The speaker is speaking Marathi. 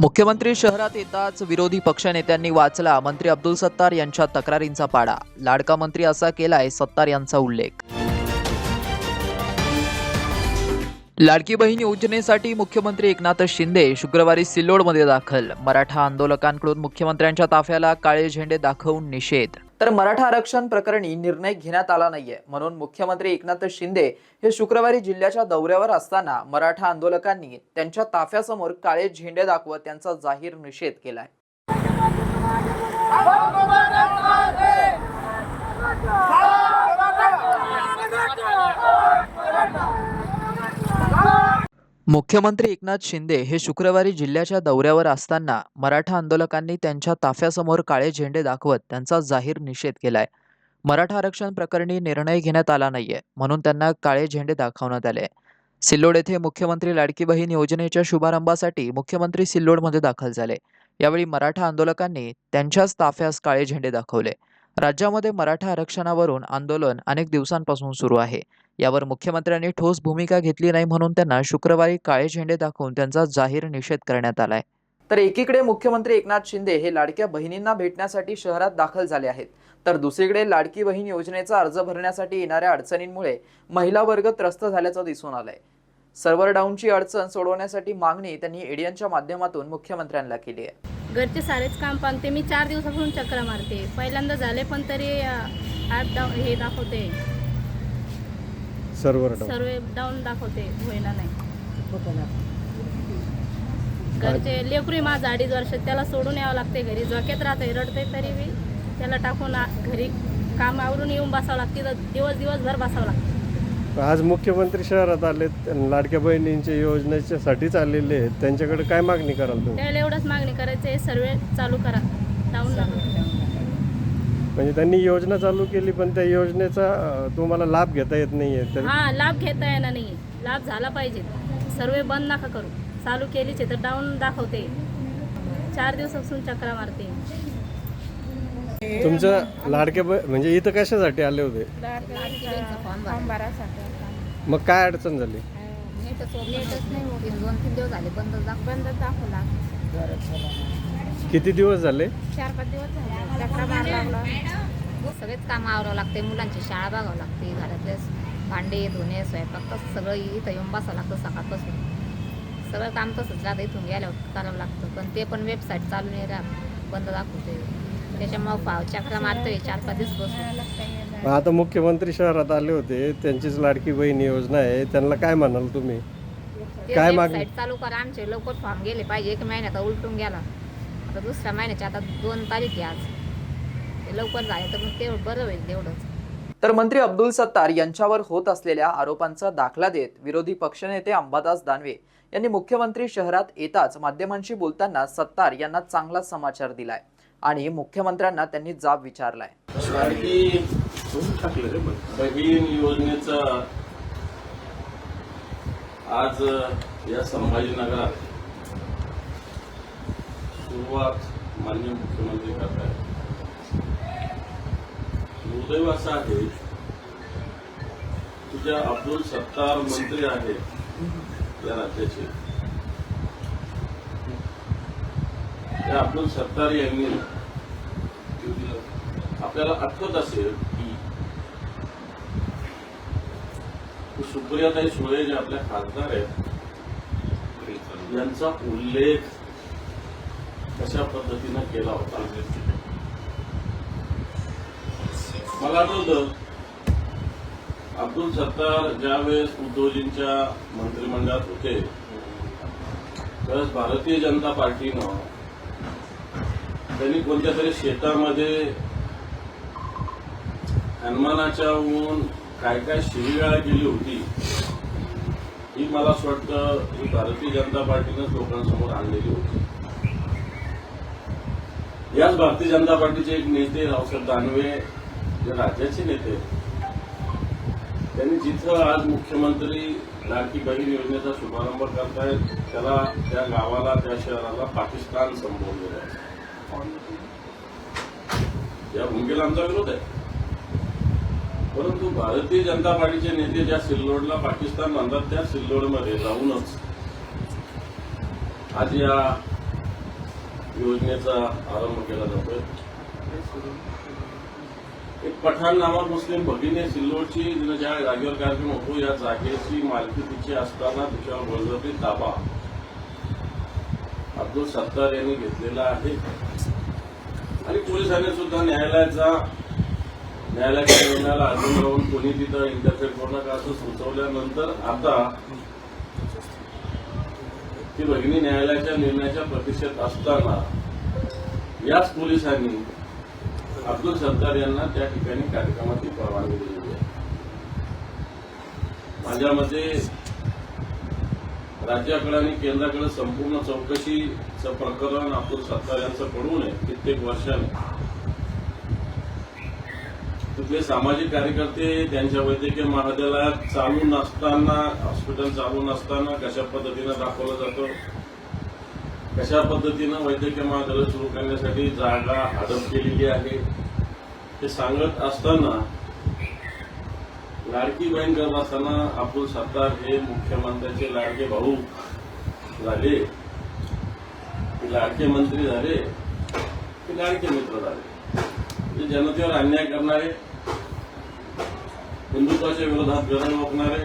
मुख्यमंत्री शहरात येताच विरोधी पक्षनेत्यांनी वाचला मंत्री अब्दुल सत्तार यांच्या तक्रारींचा पाडा. लाडका मंत्री असा केलाय सत्तार यांचा उल्लेख. लाडकी बहीण योजनेसाठी मुख्यमंत्री एकनाथ शिंदे शुक्रवारी सिल्लोडमध्ये दाखल. मराठा आंदोलकांकडून मुख्यमंत्र्यांच्या ताफ्याला काळे झेंडे दाखवून निषेध. तर मराठा आरक्षण प्रकरणी निर्णय घेण्यात आला नाहीये. म्हणून मुख्यमंत्री एकनाथ शिंदे हे शुक्रवारी जिल्ह्याच्या दौऱ्यावर असताना मराठा आंदोलकांनी त्यांच्या ताफ्यासमोर काळे झेंडे दाखवत त्यांचा जाहीर निषेध केलाय. मुख्यमंत्री एकनाथ शिंदे हे शुक्रवारी जिल्ह्याच्या दौऱ्यावर असताना मराठा आंदोलकांनी त्यांच्या ताफ्यासमोर काळे झेंडे दाखवत त्यांचा जाहीर निषेध केलाय. मराठा आरक्षण प्रकरणी निर्णय घेण्यात आला नाहीये म्हणून त्यांना काळे झेंडे दाखवण्यात आले. सिल्लोड येथे मुख्यमंत्री लाडकी बहीण योजनेच्या शुभारंभासाठी मुख्यमंत्री सिल्लोडमध्ये दाखल झाले. यावेळी मराठा आंदोलकांनी त्यांच्याच ताफ्यास काळे झेंडे दाखवले. राज्यामध्ये मराठा आरक्षणावरून आंदोलन अनेक दिवसांपासून सुरू आहे. यावर मुख्यमंत्र्यांनी ठोस भूमिका घेतली नाही म्हणून त्यांना शुक्रवारी काळे झेंडे दाखवून त्यांचा जाहीर निषेध करण्यात आलाय. तर एकीकडे मुख्यमंत्री एकनाथ शिंदे हे लाडक्या बहिणींना भेटण्यासाठी शहरात दाखल झाले आहेत. तर दुसरीकडे लाडकी बहीण योजनेचा अर्ज भरण्यासाठी येणाऱ्या अडचणींमुळे महिला वर्ग त्रस्त झाल्याचं दिसून आलंय. सर्व्हर डाऊनची अडचण सोडवण्यासाठी मागणी त्यांनी एडियनच्या माध्यमातून मुख्यमंत्र्यांना केली आहे. घरचे सारेच काम पाहते. मी चार दिवसापासून चक्र मारते. पहिल्यांदा झाले पण तरी ॲप डाऊन हे दाखवते. सर्व्हर डाऊन सर्व डाऊन दाखवते. होईना नाही. घरचे लेकरू माझं अडीच वर्ष त्याला सोडून यावं लागते घरी. झोक्यात राहते रडते तरी बी. त्याला टाकून घरी काम आवरून येऊन बसावं लागते. तर दिवस दिवसभर बसावं लागते. आज मुख्यमंत्री शहरात आलेत लाडक्या बहिणींच्या योजनेच्यासाठीच आलेले आहेत. त्यांच्याकडे काय मागणी कराल तुम्ही? त्यावेळेला एवढंच मागणी करायचं आहे सर्व चालू करा. डाऊन म्हणजे त्यांनी योजना चालू केली पण त्या योजनेचा अं, तुम्हाला लाभ घेता येत नाहीये. तर हा लाभ घेता येणार नाही लाभ झाला पाहिजे. सर्वे बंद नका करू. चालू केलीच आहे तर डाऊन दाखवते. चार दिवसापासून चक्रा मारते. तुमच्या लाडके ब म्हणजे इथं कशासाठी आले होते? फॉर्म भरासाठी मग काय अडचण झाली? नेटच नेटच नाही होती दोन तीन दिवस झाले बंद दाखव बंद दाखवला किती दिवस झाले? चार पाच दिवस झाले चक्रा मार लागला सगळेच काम आवरावं लागते मुलांची शाळा बघावं लागते घरातले भांडे धुणे स्वयंपाक तसं सगळं इथं येऊन बसावं लागतं सकाळपासून. सगळं काम तसंच राहतं इथून गेल्यावर करावं लागतं पण ते पण वेबसाईट चालू नाही राहत बंद दाखवते त्याच्यामुळं पाव चक्रा मारतोय चार पाच दिवस बसून. मग आता मुख्यमंत्री शहरात आले होते त्यांचीच लाडकी बहीण योजना आहे त्यांना काय म्हणाल तुम्ही? काय मागणी? चालू करा आमचे लवकर फॉर्म गेले पाहिजे एक महिन्यात उलटून गेला. आता दुसऱ्या महिन्याच्या आता दोन तारीख आहे आज. ते लवकर झाले तर मग ते बरं होईल तेवढंच. तर मंत्री अब्दुल सत्तार यांच्यावर होत असलेल्या आरोपांचा दाखला देत विरोधी पक्षनेते अंबादास दानवे यांनी मुख्यमंत्री शहरात येताच माध्यमांशी बोलताना सत्तार यांना चांगला समाचार दिलाय. आणि मुख्यमंत्र्यांना त्यांनी जाब विचारलाय. बहीण योजनेचा आज या संभाजीनगरात सुरुवात माननीय मुख्यमंत्री करत आहेत दुर्दैव असं आहे तुझ्या अब्दुल सत्तार मंत्री आहेत या राज्याचे. तर अब्दुल सत्तार यांनी आपल्याला आठवत असेल की सुप्रियाताई सुळे जे आपल्या खासदार आहेत यांचा उल्लेख कशा पद्धतीनं केला होता? मला आठवतं अब्दुल सत्तार ज्यावेळेस उद्धवजींच्या मंत्रिमंडळात होते त्यावेळेस भारतीय जनता पार्टीनं त्यांनी कोणत्या तरी शेतामध्ये हनुमानाच्या ऊन काय काय शिवीगाळ केली होती ही मला असं वाटतं ही भारतीय जनता पार्टीनंच लोकांसमोर आणलेली होती. याच भारतीय जनता पार्टीचे एक नेते रावसाहेब दानवे जे राज्याचे नेते त्यांनी जिथं आज मुख्यमंत्री लाडकी बहीण योजनेचा शुभारंभ करतायत त्याला त्या गावाला त्या शहराला पाकिस्तान संबोधलेलं आहे. या भूमिकेला आमचा विरोध आहे. परंतु भारतीय जनता पार्टीचे नेते ज्या सिल्लोडला पाकिस्तान बांधतात त्या सिल्लोडमध्ये जाऊनच आज या योजनेचा आरंभ केला जातोय. एक पठाण नामक मुस्लिम भगिनी सिल्लोडची जिनं ज्या जागेवर कार्यक्रम होतो या जागेची मालकी तिची असताना तिच्यावर बळजबरी ताबा अब्दुल सत्तार यांनी घेतलेला आहे. आणि पोलिसांनी सुद्धा न्यायालयाचा न्यायालयाच्या निर्णयाला अजून राहून कोणी तिथं इंटरफेअर करू नका असं सुचवल्यानंतर आता ती भगिनी न्यायालयाच्या निर्णयाच्या प्रतीक्षेत असताना याच पोलिसांनी अब्दुल सत्तार यांना त्या ठिकाणी कार्यक्रमाची परवानगी दिलेली आहे. माझ्या मते राज्याकडे आणि केंद्राकडे संपूर्ण चौकशीचं प्रकरण अब्दुल सत्तार यांचं पडू नये कित्येक वर्षाने. तिथले सामाजिक कार्यकर्ते त्यांच्या वैद्यकीय महाविद्यालयात चालू नसताना हॉस्पिटल चालू नसताना कशा पद्धतीनं दाखवलं जातं? कशा पद्धतीनं वैद्यकीय महाविद्यालय सुरू करण्यासाठी जागा हडप केलेली आहे? हे सांगत असताना लाडकी बहीण करत असताना अब्दुल सत्तार हे मुख्यमंत्र्याचे लाडके भाऊ झाले. लाडके मंत्री झाले. की लाडके मित्र झाले. ते जनतेवर अन्याय करणारे हिंदुत्वाच्या विरोधात गरज ओकणारे